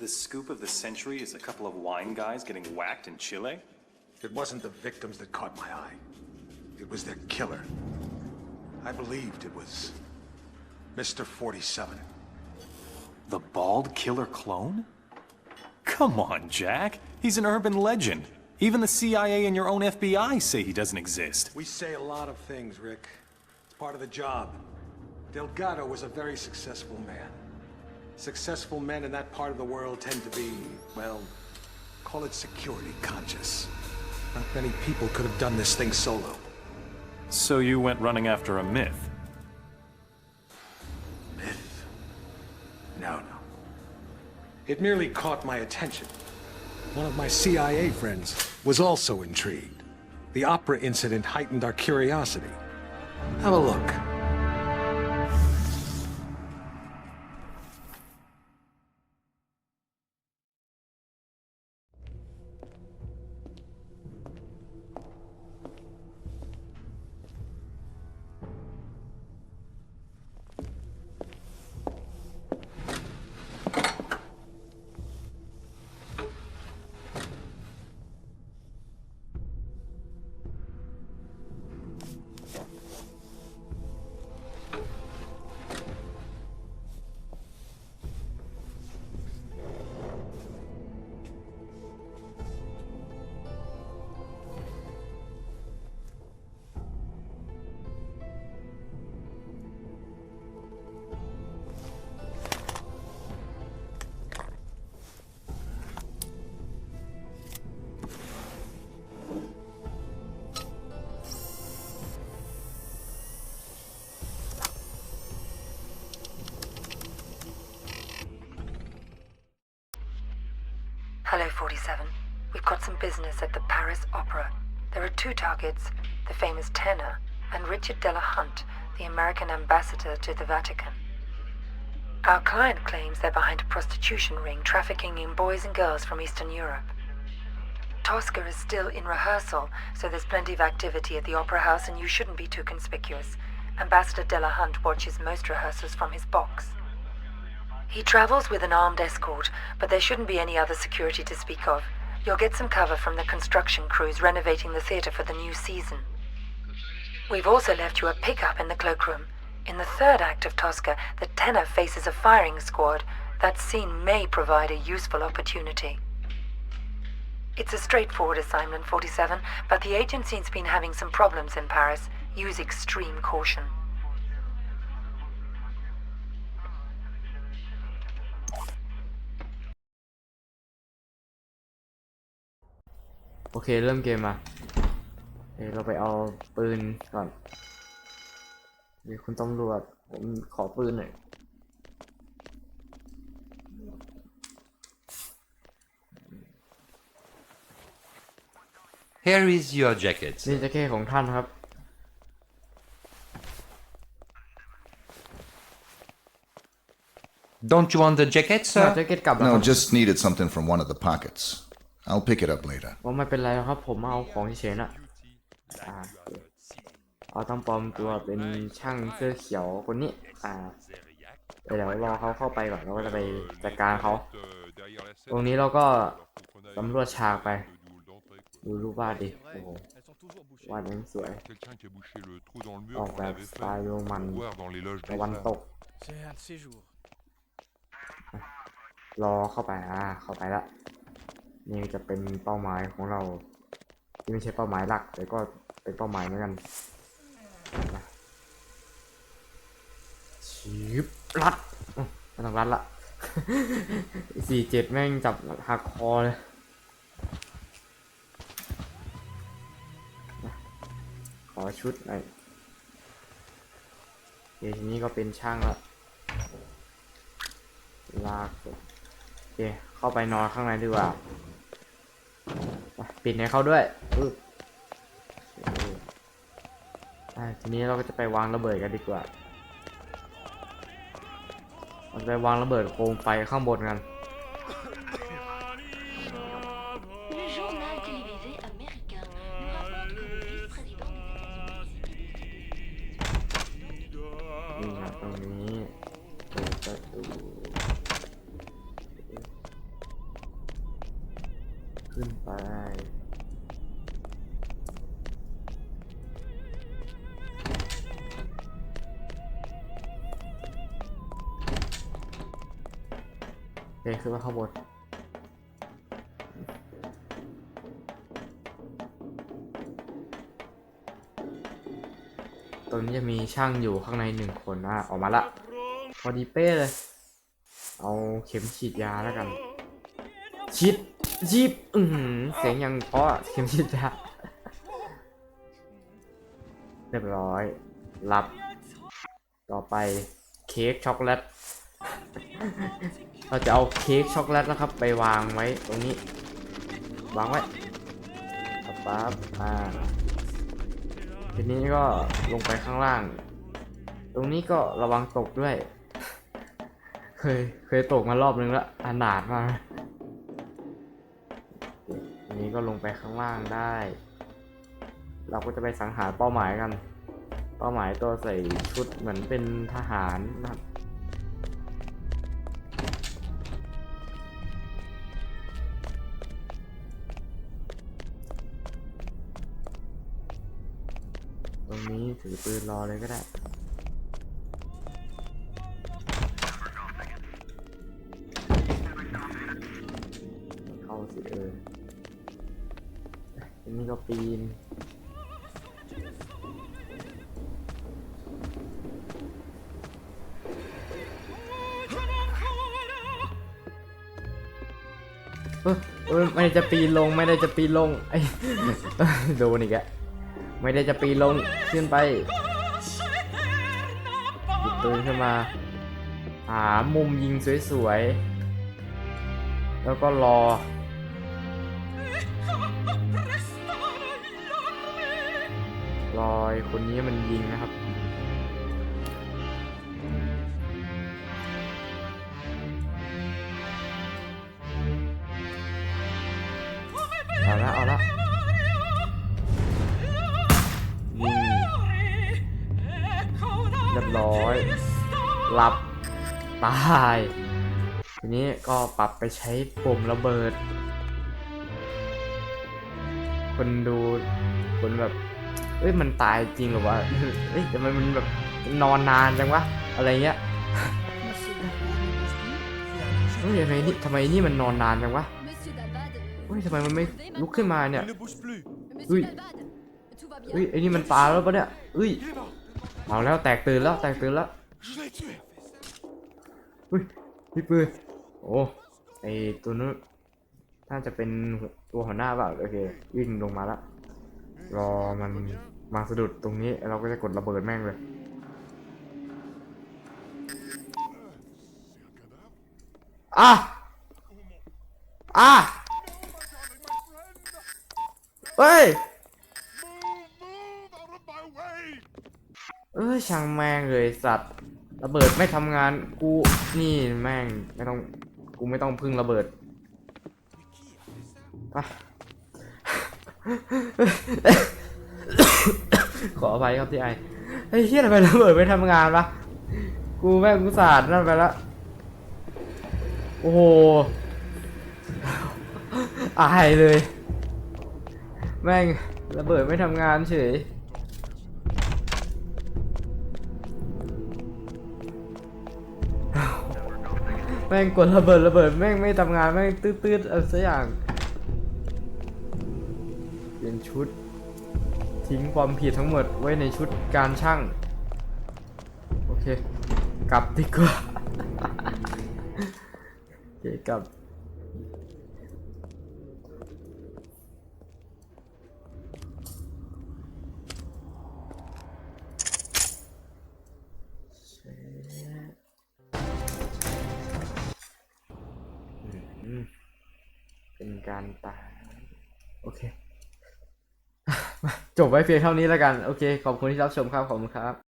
The scoop of the century is a couple of wine guys getting whacked in Chile? It wasn't the victims that caught my eye. It was their killer. I believed it was Mr. 47. The bald killer clone? Come on, Jack. He's an urban legend. Even the CIA and your own FBI say he doesn't exist. We say a lot of things, Rick. It's part of the job. Delgado was a very successful man. Successful men in that part of the world tend to be, well, call it security conscious. Not many people could have done this thing solo. So you went running after a myth. Myth? No, no. It merely caught my attention. One of my CIA friends was also intrigued. The opera incident heightened our curiosity. Have a look. Some business at the Paris Opera. There are two targets the famous tenor and Richard Della Hunt, the American ambassador to the Vatican. Our client claims they're behind a prostitution ring trafficking in boys and girls from Eastern Europe. Tosca is still in rehearsal, so there's plenty of activity at the Opera House and you shouldn't be too conspicuous. Ambassador Della Hunt watches most rehearsals from his box. He travels with an armed escort, but there shouldn't be any other security to speak of. You'll get some cover from the construction crews renovating the theatre for the new season. We've also left you a pickup in the cloakroom. In the third act of Tosca, the tenor faces a firing squad. That scene may provide a useful opportunity. It's a straightforward assignment, 47, but the agency's been having some problems in Paris. Use extreme caution. โอเคเริ่มเกมมาเดี๋ยวเราไปเอาปืนก่อนเดี๋ยวคุณตำรวจผมขอปืนหน่อย Here is your jacket. นี่แจะแค่ของท่านครับ Don't you want the jacket, แจ็ sir? คเก็ตกลับแล้วค No, รับ just needed something from one of the pockets. I'll pick it up later. ว่าไม่เป็นไรหรอกครับ ผมมาเอาของเฉยๆน่ะอ่าโอเคเอาต้องปลอมตัวเป็นช่างเสื้อเขียวคนนี้ อ่าเดี๋ยวรอเขาเข้าไปก่อนแล้วก็จะไปจัดการเขา ตรงนี้เราก็สำรวจฉากไป ดูรูปวาดดิ โอ้โหวาดนั้นสวย Quelqu'un qui a bouché le trou dans le mur Oh, qu'on bah, avait c'est pas fait Roman. voir dans les loges ตะวันต des ก J'ai un séjour. รอเข้าไปอ่าเข้าไปละ นี่จะเป็นเป้าหมายของเรา ที่ไม่ใช่เป้าหมายหลัก แต่ก็เป็นเป้าหมายเหมือนกันนะชิบรัดไม่ต้องรัดละสี่เจ็ดแม่งจับหักคอเลยขอชุดหน่อยเดี๋ยวทีนี้ก็เป็นช่างละลากโอเคเข้าไปนอนข้างในดีกว่า ปิดให้เขาด้วยปึ๊บทีนี้เราก็จะไปวางระเบิดกันดีกว่าเราจะไปวางระเบิดโคมไฟข้างบนกัน ขึ้นมาข้างบนตรงนี้จะมีช่างอยู่ข้างในหนึ่งคนนะออกมาละ พอดีเป้เลย เอาเข็มฉีดยาแล้วกันฉีดจีบอือหือเสียงยังเพราะอะเข็มฉีดยาเรียบร้อยรับ ต่อไปเค้กช็อกโกแลต เราจะเอาเค้กช็อกโกแลตนะครับ ไปวางไว้ตรงนี้ วางไว้ปั๊บปั๊บอ่าทีนี้ก็ลงไปข้างล่าง ตรงนี้ก็ระวังตกด้วย เคย เคยตกมารอบนึงแล้วอนาถมากทีนี้ก็ลงไปข้างล่างได้ เราก็จะไปสังหารเป้าหมายกัน เป้าหมายตัวใส่ชุดเหมือนเป็นทหารนะครับ ตรงนี้ถือปืนรอเลยก็ได้เข้าสิเอออันนี้ก็ปีนเออเออไม่ได้จะปีนลงไม่ได้จะปีนลงไอ้โดนอีกอะ ไม่ได้จะปีนลงขึ้นไปหยิบปืนขึ้นมา หามุมยิงสวยๆ แล้วก็รอ รอคนนี้มันยิงนะครับเอาละเอาละ รียบร้อยหลับตาย ทีนี้ก็ปรับไปใช้ปุ่มระเบิด คนดูคนแบบเอ้ยมันตายจริงเหรอวะเอ้ยทำไมมันแบบนอนนานจังวะอะไรเงี้ยเฮ้ยทำไมนี่ทำไมนี่มันนอนนานจังวะเฮ้ยทำไมมันไม่ลุกขึ้นมาเนี่ย Oui. เฮ้ยไอ้นี่มันตายแล้วปะเนี่ยเฮ้ย เอาแล้วแตกตื่นแล้วแตกตื่นแล้วเฮ้ยพี่ปืนโอ้ไอตัวนู้นน่าจะเป็นตัวหัวหน้าเปล่าโอเควิ่งลงมาแล้วรอมันมาสะดุดตรงนี้เราก็จะกดระเบิดแม่งเลยอะอะเฮ้ย อ้ยช่างแม่งเลยสัตว์ระเบิดไม่ทำงานกูนี่แม่งไม่ต้องกูไม่ต้องพึ่งระเบิดไปขออภัยครับที่ไอไอ้เฮียทำไมระเบิดไม่ทำงานวะกูแม่งกูสาดนั่นไปละโอ้โหอายเลย แม่งระเบิดไม่ทำงานเฉย แม่งกดระเบิดระเบิดแม่งไม่ทำงานแม่งตืดๆอะไรสักอย่างเปลี่ยนชุด ทิ้งความผิดทั้งหมดไว้ในชุดการช่าง โอเค กลับดีกว่า โอเคกลับ การตายโอเคจบไว้เพียงเท่านี้แล้วกัน โอเค ขอบคุณที่รับชมครับ ขอบคุณครับ